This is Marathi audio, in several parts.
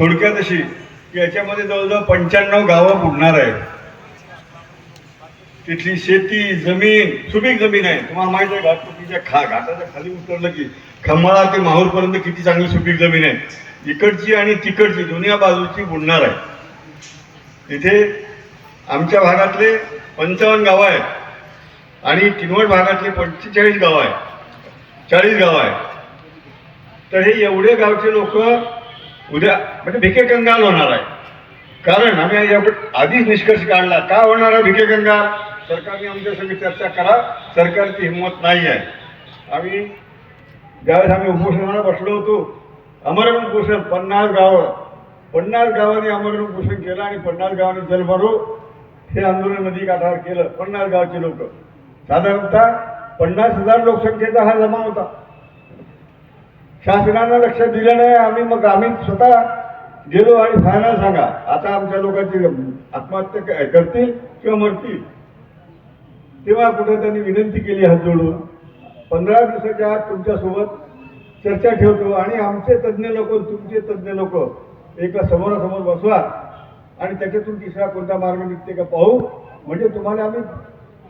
थोडक्यात अशी की याच्यामध्ये जवळजवळ पंच्याण्णव गावं बुडणार आहेत. तिथली शेती जमीन सुपीक जमीन आहे. तुम्हाला माहीत आहे घाटपुटीच्या खा घाटाच्या खाली उतरलं की खंबाळा ते माहूरपर्यंत किती चांगली सुपीक जमीन आहे. इकडची आणि तिकडची दोन्ही बाजूची बुडणार आहे. इथे आमच्या भागातले पंचावन्न गावं आहेत. आणि किनवट भागातले पंचेचाळीस गावं आहेत. चाळीस गावं आहेत. तर हे एवढे गावचे लोक उद्या म्हणजे भिके कंगाल होणार आहे. कारण आम्ही आधीच निष्कर्ष काढला. का होणार आहे भिके कंगाल? सरकारने आमच्या संग चर्चा करा. सरकारची हिंमत नाही आहे. आम्ही ज्यावेळेस आम्ही उपोषणाला बसलो होतो अमरण उपोषण पन्नास गावं पन्नास गावांनी अमरण उपोषण केलं आणि पन्नास गावांनी जलभरो हे आंदोलन नदी काठावर केलं. पन्नास गावचे लोक. साधारणतः पन्नास हजार लोकसंख्येचा हा जमा होता. शासनानं लक्ष दिलं नाही. आम्ही मग आम्ही स्वतः गेलो आणि फायनल सांगा. आता आमच्या लोकांची आत्महत्या करतील किंवा मरतील? तेव्हा कुठे त्यांनी विनंती केली हात जोडून. पंधरा दिवसाच्या आत तुमच्यासोबत चर्चा ठेवतो. आणि आमचे तज्ज्ञ लोक तुमचे तज्ज्ञ लोक एका समोरासमोर बसवा. आणि त्याच्यातून तिसरा कोणता मार्ग निघते का पाहू. म्हणजे तुम्हाला आम्ही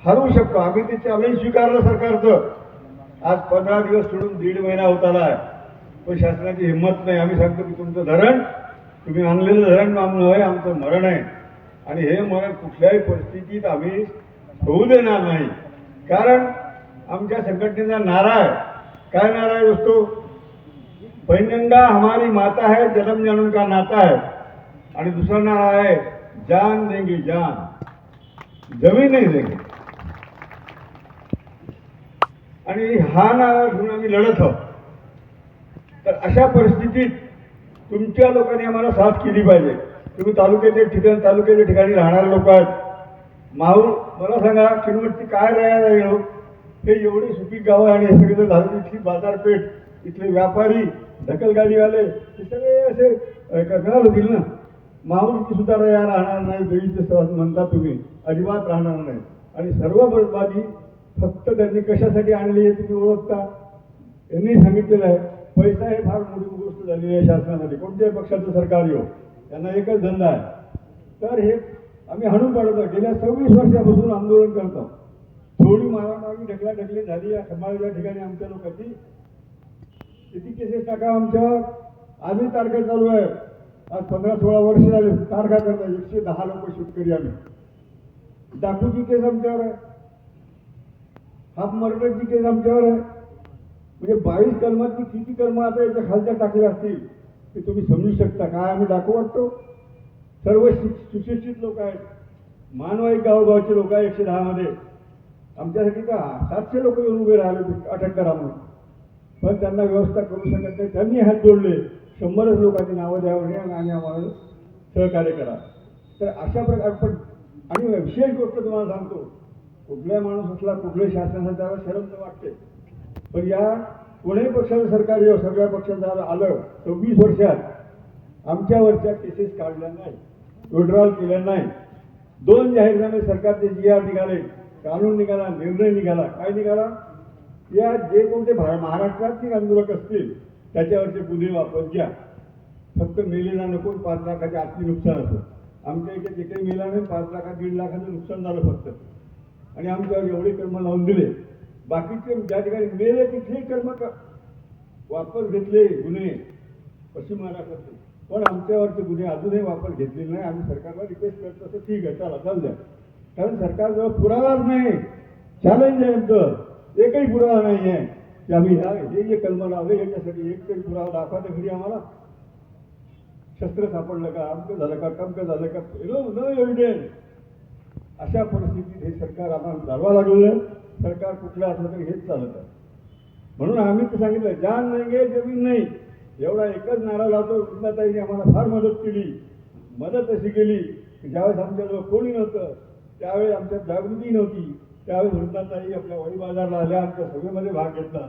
हरवू शकतो. आम्ही ते चॅलेंज स्वीकारलं सरकारचं. आज पंधरा दिवस सोडून दीड महिना होत आला आहे पण शासनाची हिंमत नाही. आम्ही सांगतो की तुमचं धरण तुम्ही आणलेलं धरण आमचं आहे आमचं मरण आहे. आणि हे मरण कुठल्याही परिस्थितीत आम्ही होऊ देणार नाही. कारण आमच्या संघटनेचा नारा आहे. काय नारा आहे दोस्तो? पहिल्यांदा हमारी माता है जन्म जन्म का नाता है. आणि दुसरा नारा आहे जान देंगे जान. जमीन नाही देंगे. आणि हा नारा घेऊन आम्ही लढत आहोत. तर अशा परिस्थितीत तुमच्या लोकांनी आम्हाला साथ केली पाहिजे. तुम्ही तालुक्याच्या ठिकाणी तालुक्याच्या ठिकाणी राहणारे लोक आहेत. माहूर मला सांगा किनवटची काय राहायला येऊ हो? हे? एवढी सुपीक गावं आहे आणि हे सगळं झालं इथली बाजारपेठ इथले व्यापारी ढकलगाडीवाले हे सगळे असे अ, होतील ना? माहूरची सुद्धा या राहणार नाही देवीचे सहज म्हणता तुम्ही. अजिबात राहणार नाही. आणि सर्व बरबादी फक्त त्यांनी कशासाठी आणली हे तुम्ही ओळखता? यांनी सांगितलेलं आहे. पैसा हे फार मोठी गोष्ट झालेली आहे शासनासाठी. कोणत्याही पक्षाचं सरकार येऊ त्यांना एकच धंदा आहे. तर हे आम्ही हाणून पाडतो. गेल्या सव्वीस वर्षापासून आंदोलन करतो. थोडी मारामारी ढकला ढकली झाली. या खंबाळीच्या ठिकाणी आमच्या लोकांची किती केसेस टाका आमच्यावर आजही तारखा चालू आहे. आज पंधरा सोळा वर्ष झाले तारखा करता एकशे दहा लोक शेतकरी आम्ही. डाकूची केस आमच्यावर आहे. हाफ मर्डरची केस आमच्यावर आहे. म्हणजे बावीस कलमातली किती कर्म आता याच्या खालच्या टाकल्या असतील ते तुम्ही समजू शकता. काय आम्ही डाकू वाटतो? सर्व सुशिक्षित लोक आहेत. मानवाई गावगावचे लोक आहे एकशे दहामध्ये आमच्यासाठी का सातशे लोक येऊन उभे राहिले होते अटक करा म्हणून. पण त्यांना व्यवस्था करू शकत नाही. त्यांनी हात जोडले. शंभरच लोकांची नावं द्यावं आणि आणि आम्हाला सहकार्य करा. तर अशा प्रकार पण आणि विशेष गोष्ट तुम्हाला सांगतो. कुठल्या माणूस असला कुठल्या शासनाचा त्याला शरम वाटते. पण या कोणीही पक्षाचं सरकार जेव्हा सगळ्या पक्षाचं आलं- आलं सव्वीस वर्षात आमच्यावरच्या केसेस काढल्या नाही विड्रॉल केल्या नाही. दोन जाहीरनामे सरकारचे जी आर निघाले कानून निघाला निर्णय निघाला. काय निघाला? या जे कोणते भा आंदोलक असतील त्याच्यावरचे गुन्हे वापस घ्या. फक्त मेलेला नको पाच लाखाचे आतली नुकसान असं. आमच्या इथे जे काही मेला नाही पाच लाखात दीड लाखाचं नुकसान झालं फक्त. आणि आमच्यावर एवढे कर्म लावून दिले. बाकीचे ज्या ठिकाणी मेले तिथले कर्म क- वापर घेतले गुन्हे पश्चिम महाराष्ट्रातले पण आमच्यावरचे गुन्हे अजूनही वापर घेतलेले नाही. आम्ही सरकारला रिक्वेस्ट करतो तर ठीक आहे चला चालू द्या. कारण सरकारजवळ पुरावाच नाही. चॅलेंज आहे आमचं. एकही पुरावा नाही आहे की आम्ही ह्या हे जे कलम लावले याच्यासाठी एक तरी पुरावा दाखवा तर घरी आम्हाला. शस्त्र सापडलं का? अमकं झालं का? कमकं झालं का? नो एव्हिडेन्स अशा परिस्थितीत हे सरकार आम्हाला जाळवा लागलेलं सरकार कुठलं असलं तरी हेच चालत आहे. म्हणून आम्ही तर सांगितलं जान नाही गे जमीन नाही. एवढा एकच नारा लावतो वृंदाताईने आम्हाला फार मदत केली. मदत अशी केली की ज्यावेळेस आमच्याजवळ कोणी नव्हतं त्यावेळेस आमच्यात जागृती नव्हती. त्यावेळेस वृंदाताई आपल्या वडी बाजारला आल्या आमच्या सभेमध्ये भाग घेतला.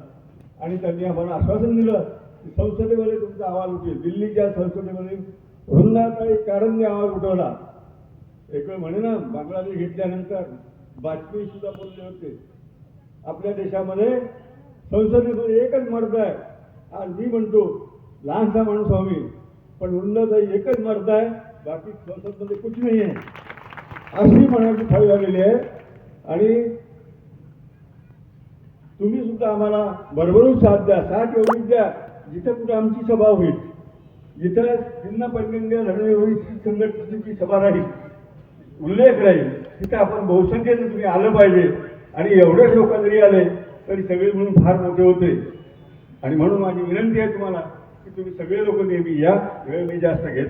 आणि त्यांनी आम्हाला आश्वासन दिलं की संसदेमध्ये तुमचा आवाज उठेल. दिल्लीच्या संसदेमध्ये वृंदाताई कारंजी आवाज उठवला. एक वेळ म्हणे ना बांगलादेश घेतल्यानंतर बाजपेयी सुद्धा बोलले होते. आपल्या देशामध्ये संसदेमध्ये एकच मर्द आहे. आज मी म्हणतो लहानसा माणूस आम्ही पण वृंदाचा एकच मर्द आहे बाकी संसदमध्ये कुछ नाही आहे. अशी म्हणायची फळ झालेली आहे. आणि तुम्ही सुद्धा आम्हाला भरभरून साथ द्या साथ एवढीच द्या जिथं कुठं आमची सभा होईल. जिथं भिन्न पंचंग धर्मविरोधी संघटनेची सभा राहील. उल्लेख राहील. तिथं आपण बहुसंख्येने तुम्ही आलं पाहिजे. आणि एवढेच लोक जरी आले तरी सगळे म्हणून फार मोठे होते. आणि म्हणून माझी विनंती आहे तुम्हाला की तुम्ही सगळे लोक नेहमी या. वेळ मी जास्त घेत